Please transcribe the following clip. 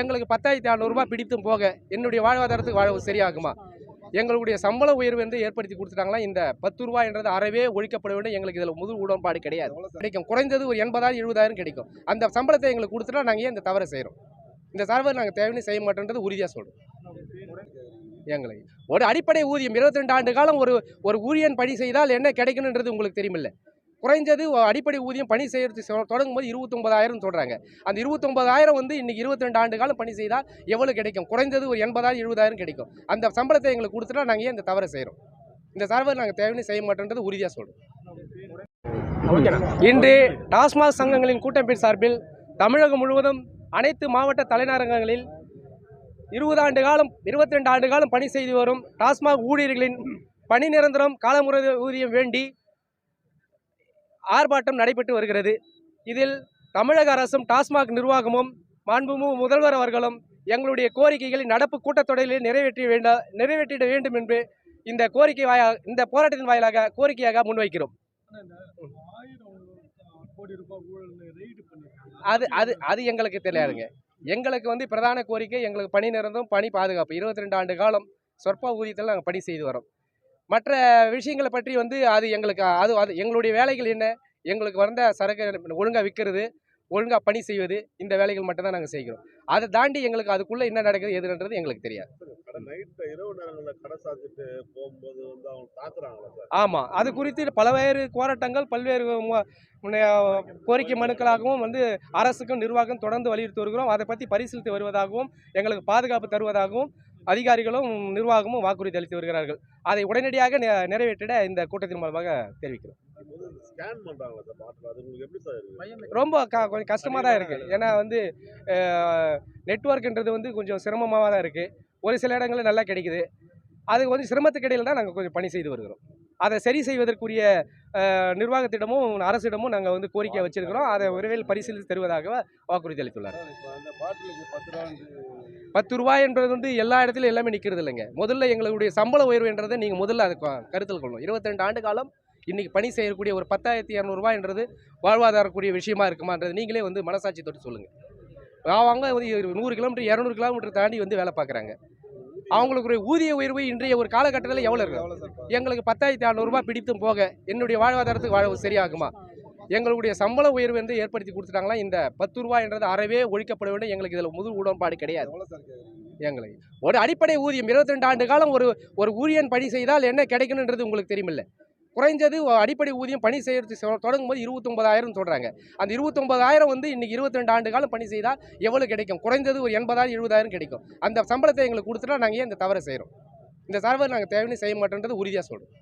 எங்களுக்கு பத்தாயிரத்தி அறநூறுபா பிடித்தும் போக என்னுடைய வாழ்வாதாரத்துக்கு வாழ சரியாகுமா? எங்களுடைய சம்பள உயர்வு வந்து ஏற்படுத்தி கொடுத்துட்டாங்களா இந்த பத்து ரூபாய் என்றது அறவே ஒழிக்கப்பட வேண்டும். எங்களுக்கு இதில் முழு உடன்பாடு கிடையாது. கிடைக்கும். குறைந்தது ஒரு எண்பதாயிரம் எழுபதாயிரம் கிடைக்கும். அந்த சம்பளத்தை எங்களுக்கு கொடுத்துட்டா நாங்கள் ஏன் இந்த தவறை செய்கிறோம் இந்த சர்வர் நாங்கள் தேவைன்னு செய்ய மாட்டோன்றது உறுதியாக சொல்கிறோம் எங்களுக்கு ஒரு அடிப்படை ஊதியம். 22 ஆண்டு காலம் ஒரு ஒரு ஊழியன் பணி செய்தால் என்ன கிடைக்கணுன்றது உங்களுக்கு தெரியுமில்ல? குறைஞ்சது அடிப்படை ஊதியம் பணி செய்யறது தொடங்கும் போது இருபத்தொன்பதாயிரம் சொல்கிறாங்க அந்த இருபத்தொன்பதாயிரம் வந்து இன்னைக்கு 22 ஆண்டு காலம் பணி செய்தால் எவ்வளோ கிடைக்கும்? குறைந்தது ஒரு எண்பதாயிரம் எழுபதாயிரம் கிடைக்கும். அந்த சம்பளத்தை எங்களுக்கு கொடுத்துட்டா நாங்கள் ஏன் இந்த தவறை செய்கிறோம் இந்த சர்வர் நாங்கள் தேவைன்னு செய்ய மாட்டோன்றது உறுதியாக சொல்கிறோம் இன்று டாஸ்மாக் சங்கங்களின் கூட்டமைப்பின் சார்பில் தமிழகம் முழுவதும் அனைத்து மாவட்ட தலைநகரங்களில் இருபது ஆண்டு காலம் 22 ஆண்டு காலம் பணி செய்து வரும் டாஸ்மாக் ஊழியர்களின் பணி நிரந்தரம் காலமுறை ஊதியம் வேண்டி ஆர்ப்பாட்டம் நடைபெற்று வருகிறது. இதில் தமிழக அரசும் டாஸ்மாக் நிர்வாகமும் மாண்புமு முதல்வர் அவர்களும் எங்களுடைய கோரிக்கைகளை நடப்பு கூட்டத்தொடரில் நிறைவேற்றி வேண்ட நிறைவேற்றிட வேண்டும் என்று இந்த கோரிக்கை வாயா இந்த போராட்டத்தின் வாயிலாக கோரிக்கையாக முன்வைக்கிறோம். அது அது அது எங்களுக்கு தெரியாதுங்க. எங்களுக்கு வந்து பிரதான கோரிக்கை எங்களுக்கு பணி நிறந்தும் பணி பாதுகாப்பு. 22 ஆண்டு காலம் சொற்ப ஊதியத்தில் நாங்கள் பணி செய்து வரோம் மற்ற விஷயங்களை பற்றி வந்து அது எங்களுக்கு அது அது எங்களுடைய வேலைகள் என்ன? எங்களுக்கு வந்த சரக்கு ஒழுங்காக விற்கிறது ஒழுங்காக பணி செய்வது இந்த வேலைகள் மட்டும்தான் நாங்கள் செய்கிறோம். அதை தாண்டி எங்களுக்கு அதுக்குள்ளே என்ன நடக்குது எதுன்றது எங்களுக்கு தெரியாது. ஆமாம் அது குறித்து பல்வேறு போராட்டங்கள் பல்வேறு கோரிக்கை மனுக்களாகவும் வந்து அரசுக்கும் நிர்வாகம் தொடர்ந்து வலியுறுத்தி வருகிறோம். அதை பற்றி பரிசீலித்து வருவதாகவும் எங்களுக்கு பாதுகாப்பு தருவதாகவும் அதிகாரிகளும் நிர்வாகமும் வாக்குறுதி அளித்து வருகிறார்கள். அதை உடனடியாக நெ- நிறைவேற்றிட இந்த கூட்டத்தின் மூலமாக தெரிவிக்கிறோம். ரொம்ப கொஞ்சம் கஷ்டமாக தான் இருக்குது ஏன்னா வந்து நெட்ஒர்க்ன்றது வந்து கொஞ்சம் சிரமமாக தான் இருக்குது ஒரு சில இடங்களில் நல்லா கிடைக்குது. அது வந்து சிரமத்துக்கு இடையில தான் நாங்கள் கொஞ்சம் பணி செய்து வருகிறோம். அதை சரி செய்வதற்குரிய நிர்வாகத்திடமும் அரசிடமும் நாங்கள் வந்து கோரிக்கை வச்சிருக்கிறோம். அதை விரைவில் பரிசீலித்து தருவதாக வாக்குறுதி அளித்துள்ளார். பத்து ரூபா பத்து ரூபாய் என்பது வந்து எல்லா இடத்துலையும் எல்லாமே நிற்கிறது இல்லைங்க. முதல்ல எங்களுடைய சம்பள உயர்வுன்றதை நீங்கள் முதல்ல அதை கருத்தில் கொள்ளணும். 22 ஆண்டு காலம் இன்னைக்கு பணி செய்யக்கூடிய ஒரு பத்தாயிரத்தி இரநூறுபான்றது வாழ்வாதாரக்கூடிய விஷயமா இருக்குமான்றது நீங்களே வந்து மனசாட்சி தொட்டு சொல்லுங்கள் அவங்க வந்து நூறு கிலோமீட்டர் இரநூறு கிலோமீட்டர் தாண்டி வந்து வேலை பார்க்குறாங்க. அவங்களுக்கு ஒரு ஊதிய உயர்வு இன்றைய ஒரு காலகட்டத்தில் எவ்வளோ இருக்கு? எங்களுக்கு பத்தாயிரத்தி அறநூறுபா பிடித்தும் போக என்னுடைய வாழ்வாதாரத்துக்கு வாழ சரியாகுமா? எங்களுடைய சம்பள உயர்வு வந்து ஏற்படுத்தி கொடுத்துட்டாங்களா? இந்த பத்து ரூபாய்ன்றது அறவே ஒழிக்கப்பட வேண்டும். எங்களுக்கு இதில் முழு உடன்பாடு கிடையாது. எங்களுக்கு ஒரு அடிப்படை ஊதியம். 22 ஆண்டு காலம் ஒரு ஒரு ஊழியன் பணி செய்தால் என்ன கிடைக்கணுன்றது உங்களுக்கு தெரியுமில்ல. குறைஞ்சது அடிப்படை ஊதியம் பணி செய்கிறது சொ- தொடங்கும் போது இருபத்தொம்பதாயிரம் சொல்கிறாங்க அந்த இருபத்தொம்பதாயிரம் வந்து இன்னைக்கு 22 ஆண்டு காலம் பணி செய்தால் எவ்வளோ கிடைக்கும்? குறைந்தது ஒரு எண்பதாயிரம் எழுபதாயிரம் கிடைக்கும். அந்த சம்பளத்தை எங்களுக்கு கொடுத்துட்டா நாங்கள் ஏன் இந்த தவறை செய்கிறோம் இந்த சர்வர் நாங்கள் தேவைன்னு செய்ய மாட்டோன்றது உறுதியாக சொல்கிறோம்